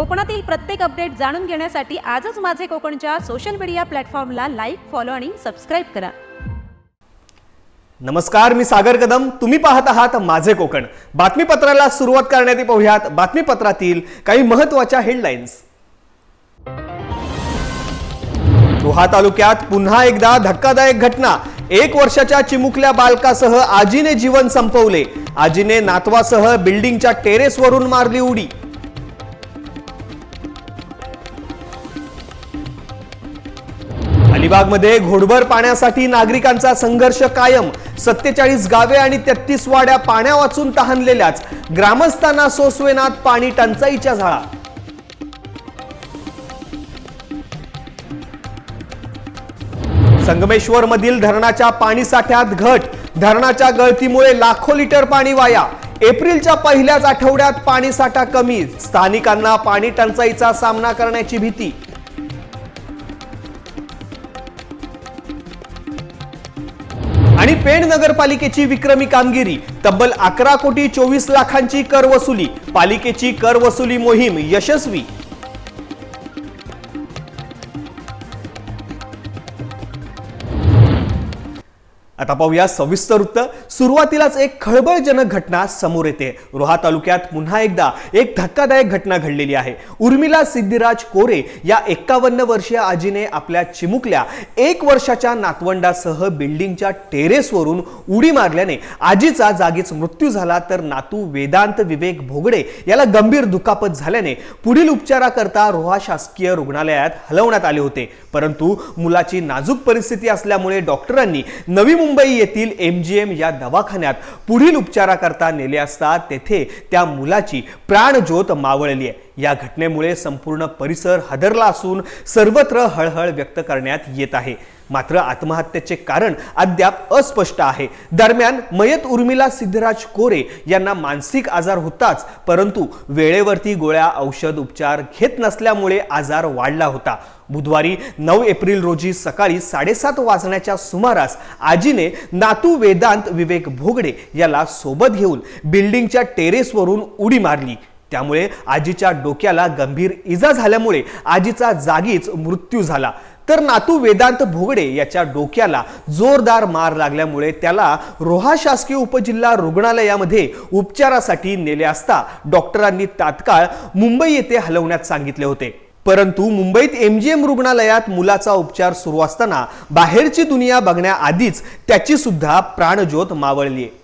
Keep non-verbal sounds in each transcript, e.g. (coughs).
कोकणातील प्रत्येक अपडेट जाणून घेण्यासाठी आजच माझे कोकणच्या सोशल मीडिया प्लॅटफॉर्मला लाईक फॉलो आणि सबस्क्राईब करा. नमस्कार मी सागर कदम. तुम्ही पाहत आहात माझे कोकण. बातमीपत्राला सुरुवात करण्यात पाहूयात बातमीपत्रातील काही महत्त्वाच्या हेडलाईन्स रोहा तालुक्यात पुन्हा एकदा धक्कादायक घटना. एक वर्षाच्या चिमुकल्या बालकासह आजीने जीवन संपवले. आजीने नातवासह बिल्डिंगच्या टेरेसवरून मारली उडी. अलिबागमध्ये घोडभर पाण्यासाठी नागरिकांचा संघर्ष कायम. सत्तेचाळीस गावे आणि तेहतीस वाड्या पाण्या वाचून तहानलेल्याच ग्रामस्थांना सोसवेनात पाणी टंचाईच्या झळा संगमेश्वर मधील धरणाच्या पाणी साठ्यात घट. धरणाच्या गळतीमुळे लाखो लिटर पाणी वाया. एप्रिलच्या पहिल्याच आठवड्यात पाणीसाठा कमी. स्थानिकांना पाणी टंचाईचा सामना करण्याची भीती. आणि पेण नगरपालिकेची विक्रमी कामगिरी. तब्बल अकरा कोटी चोवीस लाखांची कर वसुली पालिकेची कर वसुली मोहीम यशस्वी. आता पाहूया सविस्तर वृत्त. सुरुवातीलाच एक खळबळजनक घटना समोर येते. रोहा तालुक्यात पुन्हा एकदा एक धक्कादायक घटना घडलेली आहे. उर्मिला सिद्धिराज कोरे या एक्कावन्न वर्षीय आजीने आपल्या चिमुकल्या एक वर्षाच्या नातवंडासह बिल्डिंगच्या टेरेसवरून उडी मारल्याने आजीचा जागीच मृत्यू झाला. तर नातू वेदांत विवेक भोगडे याला गंभीर दुखापत झाल्याने पुढील उपचाराकरता रोहा शासकीय रुग्णालयात हलवण्यात आले होते. परंतु मुलाची नाजूक परिस्थिती असल्यामुळे डॉक्टरांनी नवी मुंबई येथील एमजीएम या दवाखान्यात पुढील उपचाराकरता नेले असता तेथे त्या मुलाची प्राणज्योत मावळली आहे. या घटनेमुळे संपूर्ण परिसर हादरला असून सर्वत्र हळहळ व्यक्त करण्यात येत आहे. मात्र आत्महत्येचे कारण अद्याप अस्पष्ट आहे. दरम्यान मयत उर्मिला सिद्धराज कोरे यांना मानसिक आजार होताच परंतु वेळेवरती गोळ्या औषध उपचार घेत नसल्यामुळे आजार वाढला होता. बुधवारी नऊ एप्रिल रोजी सकाळी साडेसात वाजण्याच्या सुमारास आजीने नातू वेदांत विवेक भोगडे याला सोबत घेऊन बिल्डिंगच्या टेरेसवरून उडी मारली. त्यामुळे आजीच्या डोक्याला गंभीर इजा झाल्यामुळे आजीचा जागीच मृत्यू झाला. तर नातू वेदांत भोगडे याच्या डोक्याला जोरदार मार लागल्यामुळे त्याला रोहा शासकीय उपजिल्हा रुग्णालयामध्ये उपचारासाठी नेले असता डॉक्टरांनी तात्काळ मुंबई येथे हलवण्यात सांगितले होते. परंतु मुंबईत एमजीएम रुग्णालयात मुलाचा उपचार सुरू असताना बाहेरची दुनिया बघण्याआधीच त्याची सुद्धा प्राणज्योत मावळली आहे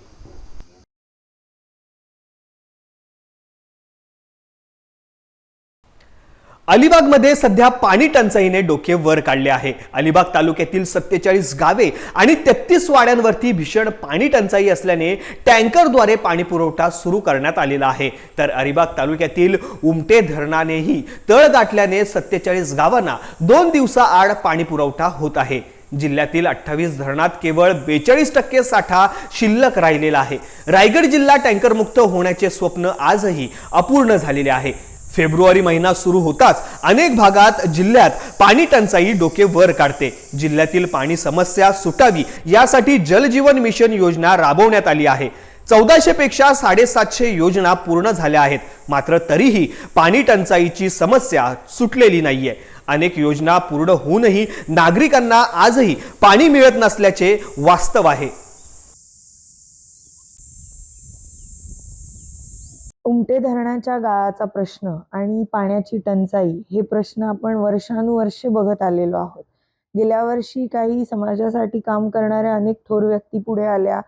अलिबागमध्ये सध्या पाणी टंचाईने डोके वर काढले आहे. अलिबाग तालुक्यातील सत्तेचाळीस गावे आणि तेहतीस वाड्यांवरती भीषण पाणी टंचाई असल्याने टँकरद्वारे पाणी पुरवठा सुरू करण्यात आलेला आहे. तर अलिबाग तालुक्यातील उमटे धरणानेही तळ गाठल्याने सत्तेचाळीस गावांना दोन दिवसाआड पाणी पुरवठा होत आहे. जिल्ह्यातील अठ्ठावीस धरणात केवळ बेचाळीस टक्के साठा शिल्लक राहिलेला आहे. रायगड जिल्हा टँकरमुक्त होण्याचे स्वप्न आजही अपूर्ण झालेले आहे. फेब्रुवारी महिना सुरू होताच अनेक भागात जिल्ह्यात पाणी टंचाई डोके वर काढते. जिल्ह्यातील पाणी समस्या सुटावी यासाठी जलजीवन मिशन योजना राबवण्यात आली आहे. चौदाशे पेक्षा साडेसातशे योजना पूर्ण झाल्या आहेत. मात्र तरीही पाणी टंचाईची समस्या सुटलेली नाहीये. अनेक योजना पूर्ण होऊनही नागरिकांना आजही पाणी मिळत नसल्याचे वास्तव आहे. उमटे धरणाच्या गाळाचा प्रश्न आणि पाण्याची टंचाई हे प्रश्न आपण वर्षानुवर्षे बघत आलेलो आहोत. गेल्या वर्षी काही समाजासाठी काम करणाऱ्या अनेक थोर व्यक्ती पुढे आल्या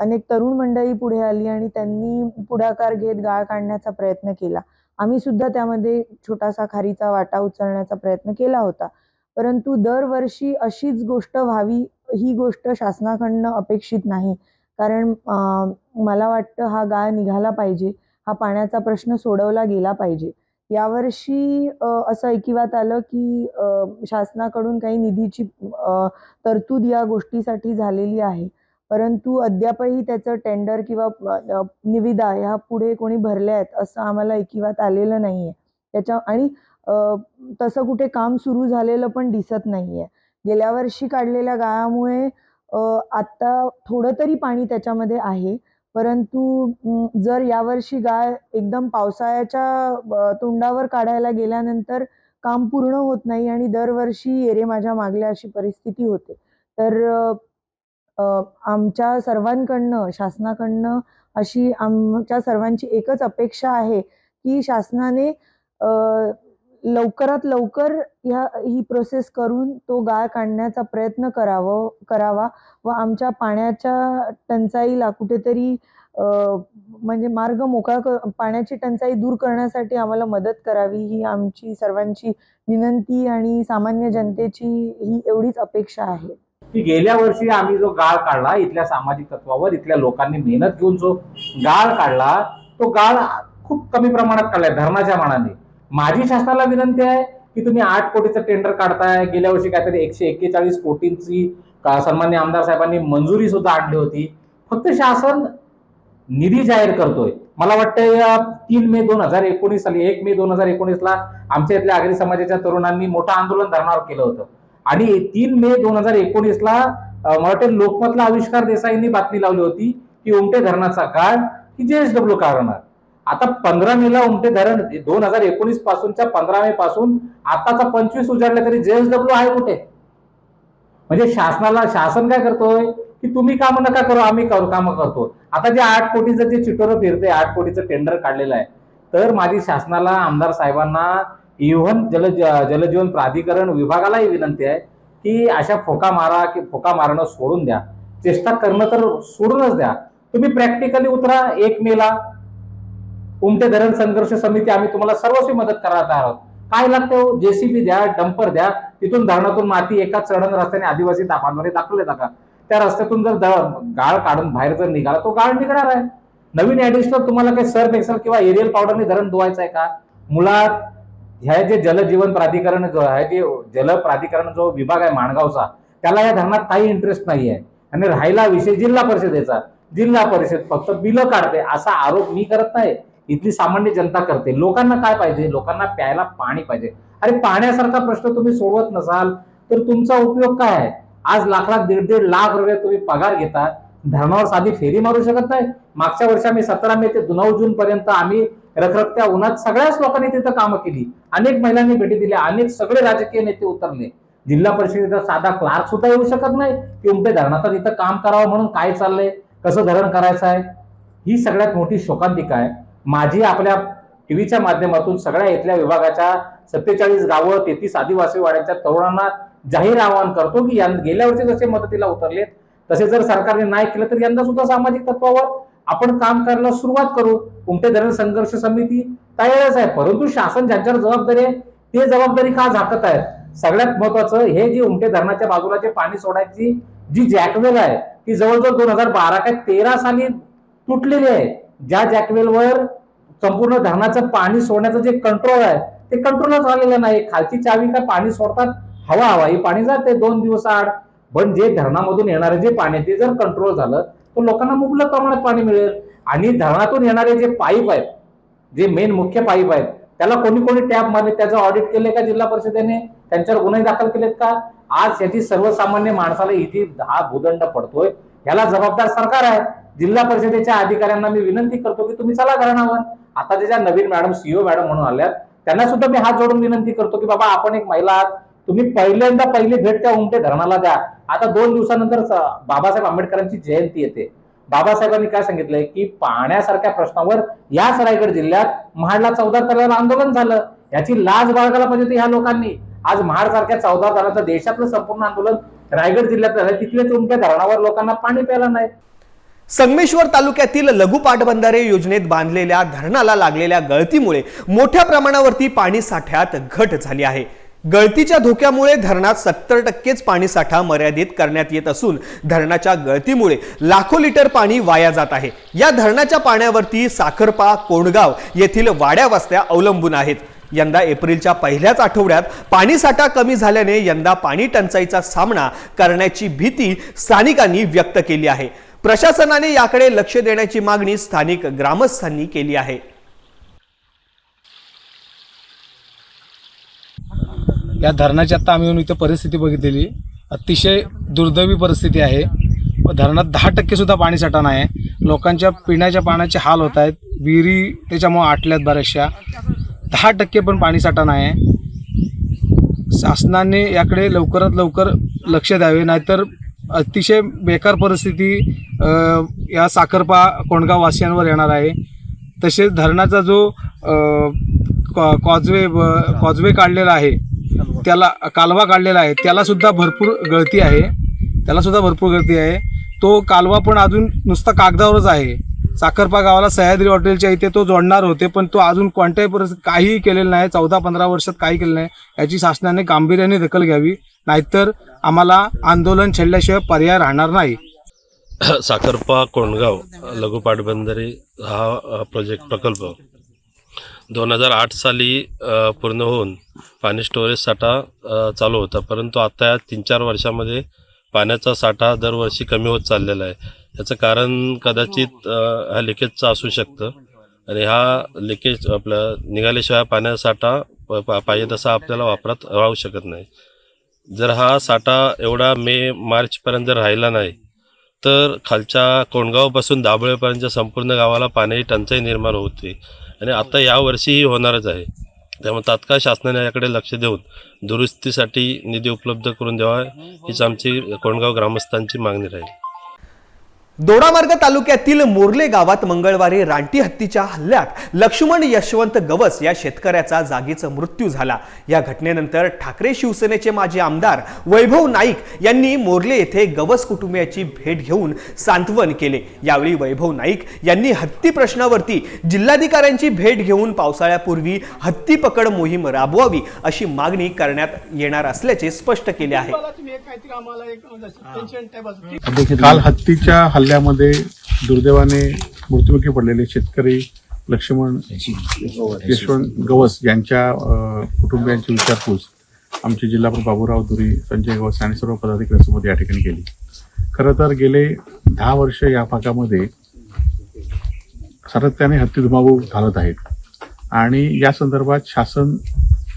अनेक तरुण मंडळी पुढे आली आणि त्यांनी पुढाकार घेत गाळ काढण्याचा प्रयत्न केला. आम्ही सुद्धा त्यामध्ये छोटासा खारीचा वाटा उचलण्याचा प्रयत्न केला होता. परंतु दरवर्षी अशीच गोष्ट व्हावी ही गोष्ट शासनाकडनं अपेक्षित नाही. कारण मला वाटतं हा गाळ निघाला पाहिजे. हा पाण्याचा प्रश्न सोडवला गेला पाहिजे. यावर्षी असं ऐकिवात आलं की शासनाकडून काही निधीची तरतूद या गोष्टीसाठी झालेली आहे. परंतु अद्यापही त्याचं टेंडर किंवा निविदा ह्या पुढे कोणी भरल्या आहेत असं आम्हाला ऐकिवात आलेलं नाही आहे त्याच्या आणि तसं कुठे काम सुरू झालेलं पण दिसत नाही आहे गेल्या वर्षी काढलेल्या गाळामुळे आत्ता थोडं तरी पाणी त्याच्यामध्ये आहे. परंतु जर यावर्षी गाय एकदम पावसाळ्याच्या तोंडावर काढायला गेल्यानंतर काम पूर्ण होत नाही आणि दरवर्षी येरे माझ्या मागल्या अशी परिस्थिती होते. तर आमच्या सर्वांकडनं शासनाकडनं अशी आमच्या सर्वांची एकच अपेक्षा आहे की शासनाने लवकरात लवकर ह्या ही प्रोसेस करून तो गाळ काढण्याचा प्रयत्न करावं करावा व आमच्या पाण्याच्या टंचाईला कुठेतरी म्हणजे मार्ग मोकळा क पाण्याची टंचाई दूर करण्यासाठी आम्हाला मदत करावी ही आमची सर्वांची विनंती आणि सामान्य जनतेची ही एवढीच अपेक्षा आहे. की गेल्या वर्षी आम्ही जो गाळ काढला इथल्या सामाजिक तत्वावर इथल्या लोकांनी मेहनत घेऊन जो गाळ काढला तो गाळ खूप कमी प्रमाणात काढलाय धरणाच्या मानाने. माझी शासनाला विनंती आहे की तुम्ही आठ कोटीचं टेंडर काढताय. गेल्या वर्षी काहीतरी एकशे एक्केचाळीस कोटींची सन्मान्य आमदार साहेबांनी मंजुरी सुद्धा आणली होती. फक्त शासन निधी जाहीर करतोय. मला वाटतं तीन मे दोन हजार एकोणीस साली एक मे दोन हजार एकोणीसला आमच्या इथल्या आगरी समाजाच्या तरुणांनी मोठं आंदोलन धरणावर केलं होतं. आणि तीन मे दोन हजार एकोणीसला मला वाटतं लोकमतला आविष्कार देसाईंनी बातमी लावली होती की उमटे धरणाचा काळ की जेएसडब्ल्यू काढणार. आता पंधरा मेला उमटे धरण दोन हजार एकोणीस पासूनच्या पंधरा मे पासून आताचा पंचवीस उजाडला तरी जेएसडब्ल्यू आहे कुठे? म्हणजे शासनाला शासन काय करतोय? की तुम्ही काम नका करू आम्ही करू कामं करतो. आता जे आठ कोटीचं जे चिटोरं फिरते आठ कोटीचं टेंडर काढलेलं आहे तर माझी शासनाला आमदार साहेबांना इव्हन जल जलजीवन प्राधिकरण विभागालाही विनंती आहे की अशा फोका मारा की फोका मारणं सोडून द्या. चेष्टा करणं तर सोडूनच द्या. तुम्ही प्रॅक्टिकली उतरा एक मेला उमटे धरण संघर्ष समिती आम्ही तुम्हाला सर्वस्वी मदत करायला आहोत. काय लागतं? जेसीबी द्या डंपर द्या तिथून धरणातून माती एका चढण रस्त्याने आदिवासी दापांद्वारे दाखवले जातात. त्या रस्त्यातून जर गाळ काढून बाहेर जर निघाला तो गाळ निघणार आहे. नवीन ऍडिशनल तुम्हाला काही सर्फ एक्सल किंवा एरियल पावडरने धरण धुवायचं आहे का? मुळात ह्या जे जलजीवन प्राधिकरण जो आहे जे जल प्राधिकरण जो विभाग आहे माणगावचा त्याला या धरणात काही इंटरेस्ट नाही आहे. आणि राहिला विषय जिल्हा परिषदेचा. जिल्हा परिषद फक्त बिलं काढते असा आरोप मी करत नाही. इथली सामान्य जनता करते. लोकांना काय पाहिजे? लोकांना प्यायला पाणी पाहिजे. अरे पाण्यासारखा प्रश्न तुम्ही सोडवत नसाल तर तुमचा उपयोग काय आहे? आज लाख लाख दीड दीड लाख रुपये तुम्ही पगार घेता धरणावर साधी फेरी मारू शकत नाही? मागच्या वर्षी आम्ही सतरा मे ते नऊ जून पर्यंत आम्ही रखरखत्या उन्हात सगळ्याच लोकांनी तिथं कामं केली. अनेक महिलांनी भेटी दिल्या अनेक सगळे राजकीय नेते उतरले. जिल्हा परिषदेचा साधा क्लार्क सुद्धा येऊ शकत नाही. की उमटे धरणाचं तिथं काम करावं म्हणून काय चाललंय? कसं धरण करायचं आहे? ही सगळ्यात मोठी शोकांतिका आहे. माझी आपल्या टीव्हीच्या माध्यमातून सगळ्या इथल्या विभागाच्या सत्तेचाळीस गावं तेहतीस आदिवासी वाड्यांच्या तरुणांना जाहीर आवाहन करतो की यं- गेल्या वर्षी जसे मदतीला उतरले तसे जर सरकारने नाही केलं तर यंदा सुद्धा सामाजिक तत्वावर आपण काम करायला सुरुवात करू. उमटे धरण संघर्ष समिती तयारच आहे परंतु शासन ज्यांच्यावर जबाबदारी आहे ते जबाबदारी का झाकत आहेत? सगळ्यात महत्वाचं हे जे उमटे धरणाच्या बाजूला जे पाणी सोडायची जी जॅकवेल आहे ती जवळजवळ दोन हजार बारा काय तेरा साली तुटलेली आहे. ज्या जॅकवेलवर संपूर्ण धरणाचं पाणी सोडण्याचं जे कंट्रोल आहे ते कंट्रोलच झालेलं नाही. खालची चावी काय पाणी सोडतात? हवा हवा. ही पाणी जाते दोन दिवस आड. पण जे धरणामधून येणारे जे पाणी ते जर कंट्रोल झालं तर लोकांना मुबलक प्रमाणात पाणी मिळेल. आणि धरणातून येणारे जे पाईप आहेत जे मेन मुख्य पाईप आहेत त्याला कोणी कोणी टॅप मारले त्याचं ऑडिट केले का जिल्हा परिषदेने? त्यांच्यावर गुन्हे दाखल केलेत का? आज याची सर्वसामान्य माणसाला इथे हा भूदंड पडतोय. याला जबाबदार सरकार आहे. जिल्हा परिषदेच्या अधिकाऱ्यांना मी विनंती करतो की तुम्ही चला धरणावर. आता जे ज्या नवीन मॅडम सीओ मॅडम म्हणून आल्यात त्यांना सुद्धा मी हात जोडून विनंती करतो की बाबा आपण एक महिला आहात तुम्ही पहिल्यांदा पहिली भेट त्या उमटे धरणाला द्या. आता दोन दिवसानंतर बाबासाहेब आंबेडकरांची जयंती येते. बाबासाहेबांनी काय सांगितलंय की पाण्यासारख्या प्रश्नावर याच रायगड जिल्ह्यात महाडला चौदा तलावाला आंदोलन झालं. याची लाज बाळगायला पाहिजे होती ह्या लोकांनी. आज महाड सारख्या चौदा तलावाचं देशातलं संपूर्ण आंदोलन रायगड जिल्ह्यात झालं तिथलेच उमट्या धरणावर लोकांना पाणी प्यायला नाही. संगमेश्वर तालुक्यातील लघु पाटबंधारे योजनेत बांधलेल्या धरणाला लागलेल्या गळतीमुळे मोठ्या प्रमाणावरती पाणी साठ्यात घट झाली आहे. गळतीच्या धोक्यामुळे धरणात सत्तर टक्केच पाणी साठा मर्यादित करण्यात येत असून धरणाच्या गळतीमुळे लाखो लिटर पाणी वाया जात आहे. या धरणाच्या पाण्यावरती साखरपा कोंडगाव येथील वाड्या वस्त्या अवलंबून आहेत. यंदा एप्रिलच्या पहिल्याच आठवड्यात पाणीसाठा कमी झाल्याने यंदा पाणी टंचाईचा सामना करण्याची भीती स्थानिकांनी व्यक्त केली आहे. प्रशासनाने याकडे लक्ष देण्याची मागणी स्थानिक ग्रामस्थांनी केली आहे. या धरणाची आता आम्ही येऊन इथं परिस्थिती बघितलेली. अतिशय दुर्दैवी परिस्थिती आहे. धरणात दहा टक्के सुद्धा पाणी साठा नाही. आहे लोकांच्या पिण्याच्या पाण्याचे हाल होत आहेत. विहिरी त्याच्यामुळे आटल्यात बऱ्याचशा. दहा टक्के पण पाणी साठा नाही. आहे शासनाने याकडे लवकरात लवकर लक्ष द्यावे. नाहीतर अतिशय बेकार परिस्थिती या साखरपा कोंडगाव वासियांवर येणार आहे. तसेच धरणाचा जो कॉ कॉजवे कॉजवे काढलेला आहे त्याला कालवा काढलेला आहे त्यालासुद्धा भरपूर गळती आहे. त्यालासुद्धा भरपूर गळती आहे. तो कालवा पण अजून नुसता कागदावरच आहे. साखरपा गावाला सह्याद्री हॉटेलच्या इथे तो जोडणार होते पण तो अजून कोणत्याही परिस्थितीत काहीही केलेलं नाही चौदा पंधरा वर्षात काही केलं नाही. याची शासनाने गांभीर्याने दखल घ्यावी नाहीतर आम्हाला आंदोलन छेडल्याशिवाय पर्याय राहणार नाही. (coughs) साखरपा कोंडगाव लघु पाटबंधारे हा प्रोजेक्ट प्रकल्प. दोन हजार आठ साली पूर्ण होऊन पाणी स्टोरेज साठा चालू होता परंतु आता या तीन चार वर्षामध्ये पाण्याचा साठा दरवर्षी कमी होत चाललेला आहे. याचं कारण कदाचित अ, ह्या लिकेजचं असू शकतं. आणि हा लिकेज आपलं निघाल्याशिवाय पाण्याचा साठा प- पा- पाहिजे तसा आपल्याला वापरात राहू शकत नाही. जर हा साठा एवढा मे मार्चपर्यंत जर राहिला नाही तर खालच्या कोंडगावपासून दाभोळेपर्यंतच्या संपूर्ण गावाला पाण्याची टंचाई निर्माण होते. आणि आता यावर्षीही होणारच आहे. त्यामुळे तात्काळ शासनाने याकडे लक्ष देऊन दुरुस्तीसाठी निधी उपलब्ध करून द्यावा हीच आमची कोंडगाव ग्रामस्थांची मागणी राहील. दोडामार्ग तालुक्यातील मोर्ले गावात मंगळवारी रानटी हत्तीच्या हल्ल्यात लक्ष्मण यशवंत गवस या शेतकऱ्याचा जागीच मृत्यू झाला. या घटनेनंतर ठाकरे शिवसेनेचे माजी आमदार वैभव नाईक यांनी मोर्ले येथे गवस कुटुंबियाची भेट घेऊन सांत्वन केले. यावेळी वैभव नाईक यांनी हत्ती प्रश्नावरती जिल्हाधिकाऱ्यांची भेट घेऊन पावसाळ्यापूर्वी हत्ती पकड मोहीम राबवावी अशी मागणी करण्यात येणार असल्याचे स्पष्ट केले आहे. काल हत्तीच्या जिल्ह्यामध्ये दुर्दैवाने मृत्युमुखी पडलेले शेतकरी लक्ष्मण यशवंत गवस यांच्या कुटुंबियांची विचारपूस आमचे जिल्हाप्रमुख बाबूराव दुरी संजय गवस आणि सर्व पदाधिकाऱ्यांसोबत या ठिकाणी केली. खरं तर गेले दहा वर्ष या भागामध्ये सातत्याने हत्ती धुमाकूळ घालत आहेत. आणि या संदर्भात शासन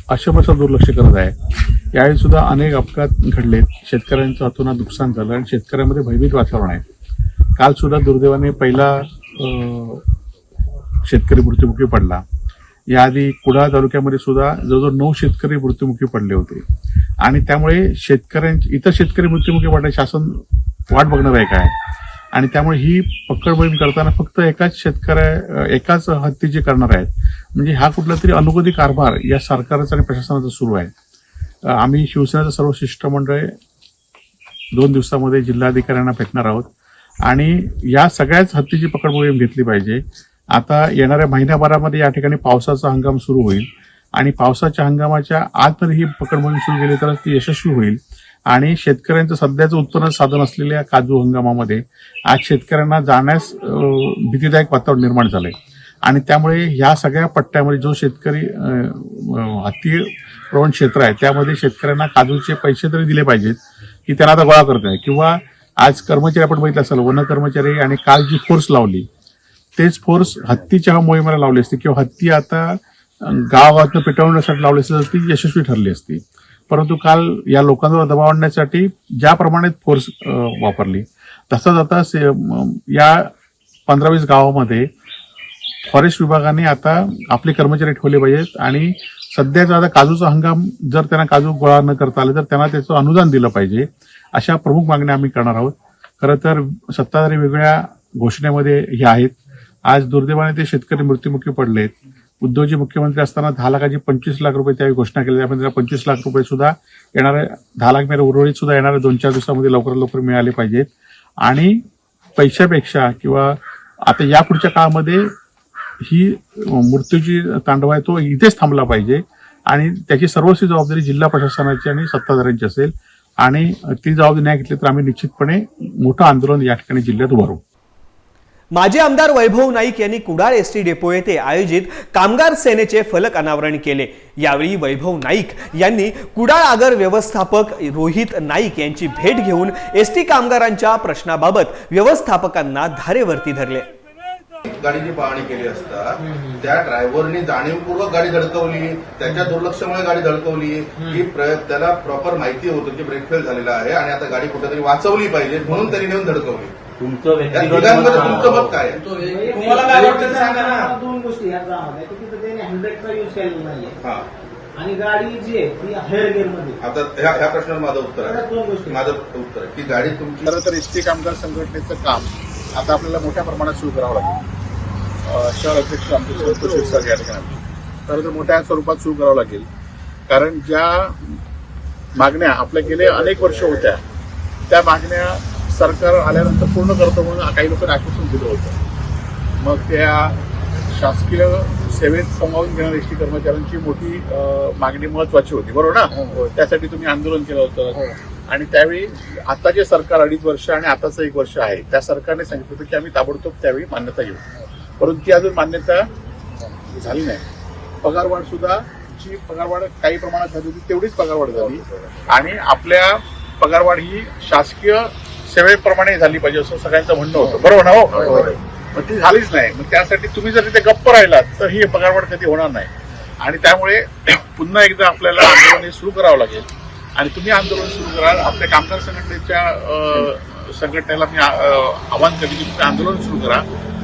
अशमशा दुर्लक्ष करत आहे. यावेळी सुद्धा अनेक अपघात घडलेत. शेतकऱ्यांचं हातून नुकसान झालं आणि शेतकऱ्यांमध्ये भयभीत वातावरण आहे. काल सुद्धा दुर्दैवाने पहिला शेतकरी मृत्युमुखी पडला. याआधी कुडाळ तालुक्यामध्ये सुद्धा जवळजवळ नऊ शेतकरी मृत्युमुखी पडले होते. आणि त्यामुळे शेतकऱ्यांचे इतर शेतकरी मृत्युमुखी पडले शासन वाट बघणार आहे. काय आणि त्यामुळे ही पकड मोहीम करताना फक्त एकाच शेतकऱ्या एकाच हत्येची करणार आहेत म्हणजे हा कुठला तरी अनुगती कारभार या सरकारचा आणि प्रशासनाचा सुरू आहे. आम्ही शिवसेनेचं सर्व शिष्टमंडळ दोन दिवसामध्ये जिल्हाधिकाऱ्यांना भेटणार आहोत. आणि या सगळ्याच हत्तीची पकड मोहीम घेतली पाहिजे. आता येणाऱ्या महिन्याभरामध्ये या ठिकाणी पावसाचा हंगाम सुरू होईल. आणि पावसाच्या हंगामाच्या आत जर ही पकड मोहीम सुरू केली तर ती यशस्वी होईल. आणि शेतकऱ्यांचं सध्याचं उत्पन्न साधन असलेल्या काजू हंगामामध्ये आज शेतकऱ्यांना जाण्यास भीतीदायक वातावरण निर्माण झालंय. आणि त्यामुळे ह्या सगळ्या पट्ट्यामध्ये जो शेतकरी हत्ती प्रवण क्षेत्र आहे त्यामध्ये शेतकऱ्यांना काजूचे पैसे तरी दिले पाहिजेत की त्यांना आता गोळा करत आहे किंवा आज कर्मचारी आपण बघितलं असेल वन कर्मचारी आणि काल जी फोर्स लावली तेच फोर्स हत्तीच्या मोहिमेला लावली असती किंवा हत्ती आता गावात गावातनं पेटवण्यासाठी लावली असती तर ती यशस्वी ठरली असती. परंतु काल या लोकांवर दबाव आणण्यासाठी ज्याप्रमाणे फोर्स वापरली तसंच आता से- या पंधरा वीस गावामध्ये फॉरेस्ट विभागाने आता आपले कर्मचारी ठेवले पाहिजेत आणि सध्याचा आता काजूचा हंगाम जर त्यांना काजू गोळा न करता आले तर त्यांना त्याचं अनुदान दिलं पाहिजे. अशा प्रमुख मागण्या आम्ही करणार आहोत. खरं तर सत्ताधारी वेगळ्या घोषणेमध्ये हे आहेत. आज दुर्दैवाने ते शेतकरी मृत्युमुखी पडलेत. उद्धवजी मुख्यमंत्री असताना दहा लाखाची पंचवीस लाख रुपये त्यावेळी घोषणा केली त्यामध्ये पंचवीस लाख रुपये सुद्धा येणाऱ्या दहा लाख मेरे उर्वरित सुद्धा येणाऱ्या दोन चार दिवसामध्ये लवकरात लवकर मिळाले पाहिजेत. आणि पैशापेक्षा किंवा आता या पुढच्या काळामध्ये ही मृत्यूची तांडव आहे तो इथेच थांबला पाहिजे. आणि त्याची सर्वस्वी जबाबदारी जिल्हा प्रशासनाची आणि सत्ताधाऱ्यांची असेल. आणि ती जबाबदारी नाही घेतली तर आम्ही निश्चितपणे मोठं आंदोलन या ठिकाणी जिल्ह्यात उभारू माजी आमदार वैभव नाईक यांनी कुडाळ एस टी डेपो येथे आयोजित कामगार सेनेचे फलक अनावरण केले. यावेळी वैभव नाईक यांनी कुडाळ आगर व्यवस्थापक रोहित नाईक यांची भेट घेऊन एस टी कामगारांच्या प्रश्नाबाबत व्यवस्थापकांना धारेवरती धरले. गाडीची पाहणी केली असता त्या ड्रायव्हरनी जाणीवपूर्वक गाडी धडकवली त्याच्या दुर्लक्षामुळे गाडी धडकवली. की त्याला प्रॉपर माहिती होतं की ब्रेक फेल झालेला आहे आणि आता गाडी कुठेतरी वाचवली पाहिजे म्हणून त्यांनी नेऊन धडकवली. तुमचं या तिघांमध्ये तुमचं मत काय आहे? तुम्हाला काय वाटतं ते सांगा ना. दोन गोष्टी यूज केलेला नाहीये. हा. आणि गाडी जी आहे ती मध्ये. आता ह्या ह्या प्रश्नावर माझं उत्तर आहे. गोष्टी. माझं उत्तर आहे की गाडी तुमची खरं तर एस टी कामगार संघटनेचं काम आता आपल्याला मोठ्या प्रमाणात सुरू करावं लागेल. शहर अध्यक्ष आमचे संतोष सर या ठिकाणी तर मोठ्या स्वरूपात सुरू करावं लागेल. कारण ज्या मागण्या आपल्या गेले अनेक वर्ष होत्या त्या मागण्या सरकार आल्यानंतर पूर्ण करतो म्हणून काही लोकांनी आश्वासन दिलं होतं. मग त्या शासकीय सेवेत समावून घेणाऱ्या एस टी कर्मचाऱ्यांची मोठी मागणी महत्वाची होती. बरोबर ना? त्यासाठी तुम्ही आंदोलन केलं होतं. आणि त्यावेळी आता जे सरकार अडीच वर्ष आणि आताचं एक वर्ष आहे त्या सरकारने सांगितलं होतं की आम्ही ताबडतोब त्यावेळी मान्यता घेऊ. परंतु ती अजून मान्यता झाली नाही. पगारवाढ सुद्धा जी पगारवाढ काही प्रमाणात झाली होती तेवढीच पगारवाढ झाली. आणि आपल्या पगारवाढ ही शासकीय सेवेप्रमाणे झाली पाहिजे असं सगळ्यांचं म्हणणं होतं. बरोबर ना हो? मग ती झालीच नाही. मग त्यासाठी तुम्ही जर तिथे गप्प राहिलात तर ही पगारवाढ कधी होणार नाही. आणि त्यामुळे पुन्हा एकदा आपल्याला आंदोलन हे सुरू करावं लागेल. आणि तुम्ही आंदोलन सुरू कराल. आपल्या कामगार संघटनेच्या संघटनेला मी आवाहन करेन की तुम्ही आंदोलन सुरू करा.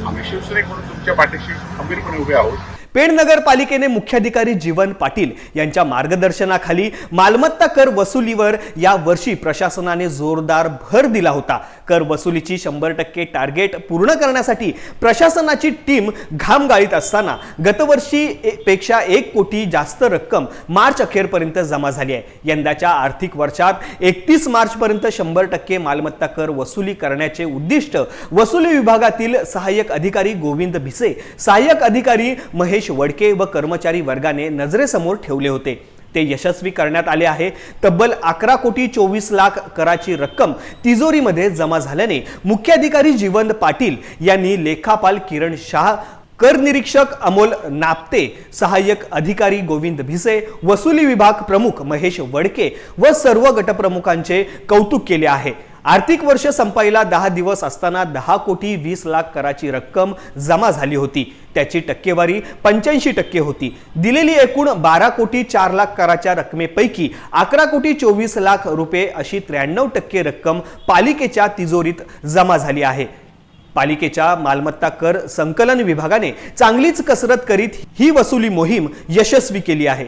आम्ही शिवसैनिक म्हणून तुमच्या पाठीशी खंबीरपणे उभे आहोत. पेण नगरपालिकेने मुख्याधिकारी जीवन पाटील यांच्या मार्गदर्शनाखाली मालमत्ता कर वसुलीवर या वर्षी प्रशासनाने जोरदार भर दिला होता. कर वसुलीची शंभर टक्के टार्गेट पूर्ण करण्यासाठी प्रशासनाची टीम घाम गाळीत असताना गतवर्षी पेक्षा एक कोटी जास्त रक्कम मार्च अखेरपर्यंत जमा झाली आहे. यंदाच्या आर्थिक वर्षात एकतीस मार्चपर्यंत शंभर टक्के मालमत्ता कर वसुली करण्याचे उद्दिष्ट वसुली विभागातील सहाय्यक अधिकारी गोविंद भिसे सहाय्यक अधिकारी महेश वडके व कर्मचारी वर्गाने नजरेसमोर ठेवले होते. ते यशस्वी करण्यात आले आहे. तब्बल अकरा कोटी चोवीस लाख कराची रक्कम तिजोरीमध्ये जमा झाल्याने मुख्याधिकारी जिवंत पाटील यांनी लेखापाल किरण शाह कर निरीक्षक अमोल नापते सहाय्यक अधिकारी गोविंद भिसे वसुली विभाग प्रमुख महेश वडके व सर्व गटप्रमुखांचे कौतुक केले आहे. आर्थिक वर्ष संपायला दहा दिवस असताना दहा कोटी वीस लाख कराची रक्कम जमा झाली होती. त्याची टक्केवारी पंच्याऐंशी टक्के होती. दिलेली एकूण बारा कोटी चार लाख कराच्या रकमेपैकी अकरा कोटी चोवीस लाख रुपये अशी त्र्याण्णव टक्के रक्कम पालिकेच्या तिजोरीत जमा झाली आहे. पालिकेच्या मालमत्ता कर संकलन विभागाने चांगलीच कसरत करीत ही वसुली मोहीम यशस्वी केली आहे.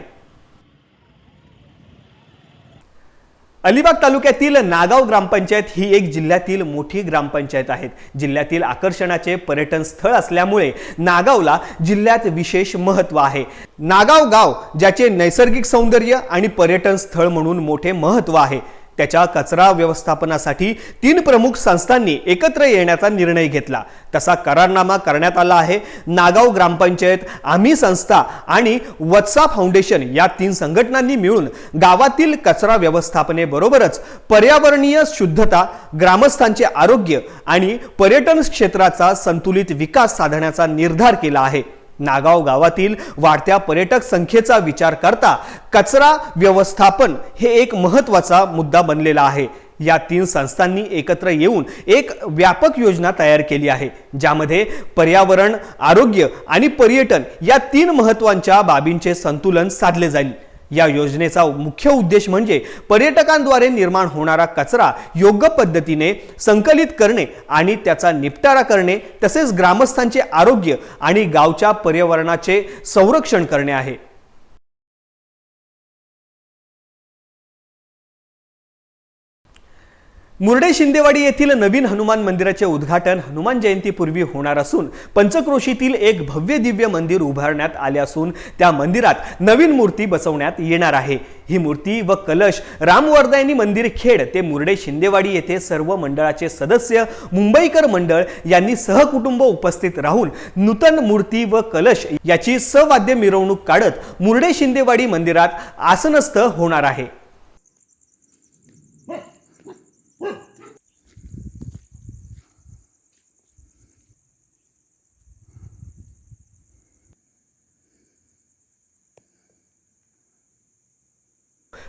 अलिबाग तालुक्यातील नागाव ग्रामपंचायत ही एक जिल्ह्यातील मोठी ग्रामपंचायत आहे. जिल्ह्यातील आकर्षणाचे पर्यटन स्थळ असल्यामुळे नागावला जिल्ह्यात विशेष महत्त्व आहे. नागाव गाव ज्याचे नैसर्गिक सौंदर्य आणि पर्यटन स्थळ म्हणून मोठे महत्त्व आहे. त्याच्या कचरा व्यवस्थापनासाठी तीन प्रमुख संस्थांनी एकत्र येण्याचा निर्णय घेतला. तसा करारनामा करण्यात आला आहे. नागाव ग्रामपंचायत आम्ही संस्था आणि वत्सा फाउंडेशन या तीन संघटनांनी मिळून गावातील कचरा व्यवस्थापनेबरोबरच पर्यावरणीय शुद्धता ग्रामस्थांचे आरोग्य आणि पर्यटन क्षेत्राचा संतुलित विकास साधण्याचा निर्धार केला आहे. नागाव गावातील वाढत्या पर्यटक संख्येचा विचार करता कचरा व्यवस्थापन हे एक महत्त्वाचा मुद्दा बनलेला आहे. या तीन संस्थांनी एकत्र येऊन एक व्यापक योजना तयार केली आहे ज्यामध्ये पर्यावरण आरोग्य आणि पर्यटन या तीन महत्त्वाच्या बाबींचे संतुलन साधले जाईल. या योजनेचा मुख्य उद्देश म्हणजे पर्यटकांद्वारे निर्माण होणारा कचरा योग्य पद्धतीने संकलित करणे आणि त्याचा निपटारा करणे तसेच ग्रामस्थांचे आरोग्य आणि गावच्या पर्यावरणाचे संरक्षण करणे आहे. मुरडे शिंदेवाडी येथील नवीन हनुमान मंदिराचे उद्घाटन हनुमान जयंतीपूर्वी होणार असून पंचक्रोशीतील एक भव्य दिव्य मंदिर उभारण्यात आले असून त्या मंदिरात नवीन मूर्ती बसवण्यात येणार आहे. ही मूर्ती व कलश रामवरदायनी मंदिर खेड ते मुरडे शिंदेवाडी येथे सर्व मंडळाचे सदस्य मुंबईकर मंडळ यांनी सहकुटुंब उपस्थित राहून नूतन मूर्ती व कलश याची सवाद्य मिरवणूक काढत मुरडे शिंदेवाडी मंदिरात आसनस्थ होणार आहे.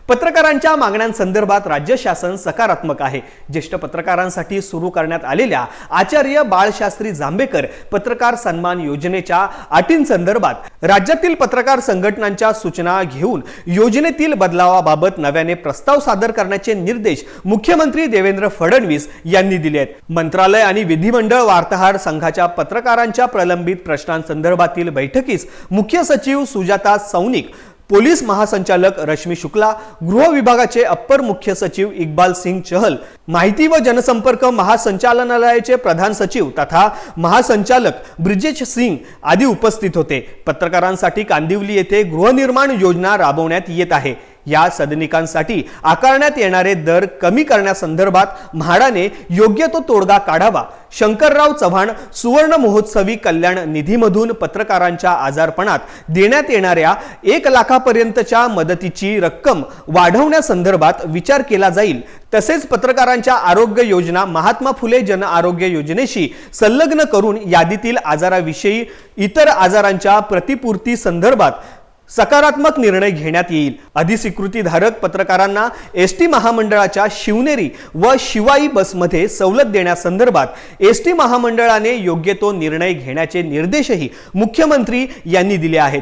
पत्रकारांच्या मागण्यांसंदर्भात राज्य शासन सकारात्मक आहे. ज्येष्ठ पत्रकारांसाठी सुरू करण्यात आलेल्या आचार्य बाळशास्त्री जांभेकर पत्रकार सन्मान योजनेच्या अटींसंदर्भात राज्यातील पत्रकार संघटनांच्या सूचना घेऊन योजनेतील बदलावाबाबत नव्याने प्रस्ताव सादर करण्याचे निर्देश मुख्यमंत्री देवेंद्र फडणवीस यांनी दिले आहेत. मंत्रालय आणि विधिमंडळ वार्ताहर संघाच्या पत्रकारांच्या प्रलंबित प्रश्नांसंदर्भातील बैठकीस मुख्य सचिव सुजाता सौनिक पोलीस महासंचालक रश्मी शुक्ला गृह विभागाचे अप्पर मुख्य सचिव इक्बाल सिंग चहल माहिती व जनसंपर्क महासंचालनालयाचे प्रधान सचिव तथा महासंचालक ब्रिजेश सिंग आदी उपस्थित होते. पत्रकारांसाठी कांदिवली येथे गृहनिर्माण योजना राबवण्यात येत आहे. या सदनिकांसाठी आकारण्यात येणारे दर कमी करण्यासंदर्भात म्हाडाने योग्य तो तोडगा काढावा. शंकरराव चव्हाण सुवर्ण महोत्सवी कल्याण निधीमधून पत्रकारांच्या आजारपणात देण्यात येणाऱ्या एक लाखापर्यंतच्या मदतीची रक्कम वाढवण्यासंदर्भात विचार केला जाईल. तसेच पत्रकारांच्या आरोग्य योजना महात्मा फुले जन आरोग्य योजनेशी संलग्न करून यादीतील आजाराविषयी इतर आजारांच्या प्रतिपूर्ती संदर्भात सकारात्मक निर्णय घेण्यात येईल. अधिस्वीकृतीधारक पत्रकारांना एस टी महामंडळाच्या शिवनेरी व शिवाई बसमध्ये सवलत देण्यासंदर्भात एस टी महामंडळाने योग्य तो निर्णय घेण्याचे निर्देशही मुख्यमंत्री यांनी दिले आहेत.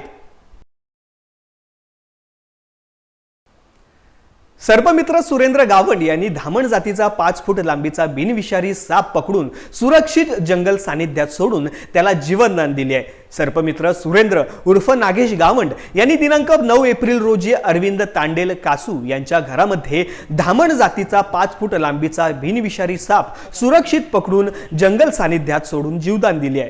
सर्पमित्र सुरेंद्र गावंड यांनी धामण जातीचा पाच फूट लांबीचा बिनविषारी साप पकडून सुरक्षित जंगल सानिध्यात सोडून त्याला जीवनदान दिले आहे. सर्पमित्र सुरेंद्र उर्फ नागेश गावंड यांनी दिनांक नऊ एप्रिल रोजी अरविंद तांडेल कासू यांच्या घरामध्ये धामण जातीचा पाच फूट लांबीचा बिनविषारी साप सुरक्षित पकडून जंगल सानिध्यात सोडून जीवदान दिले आहे.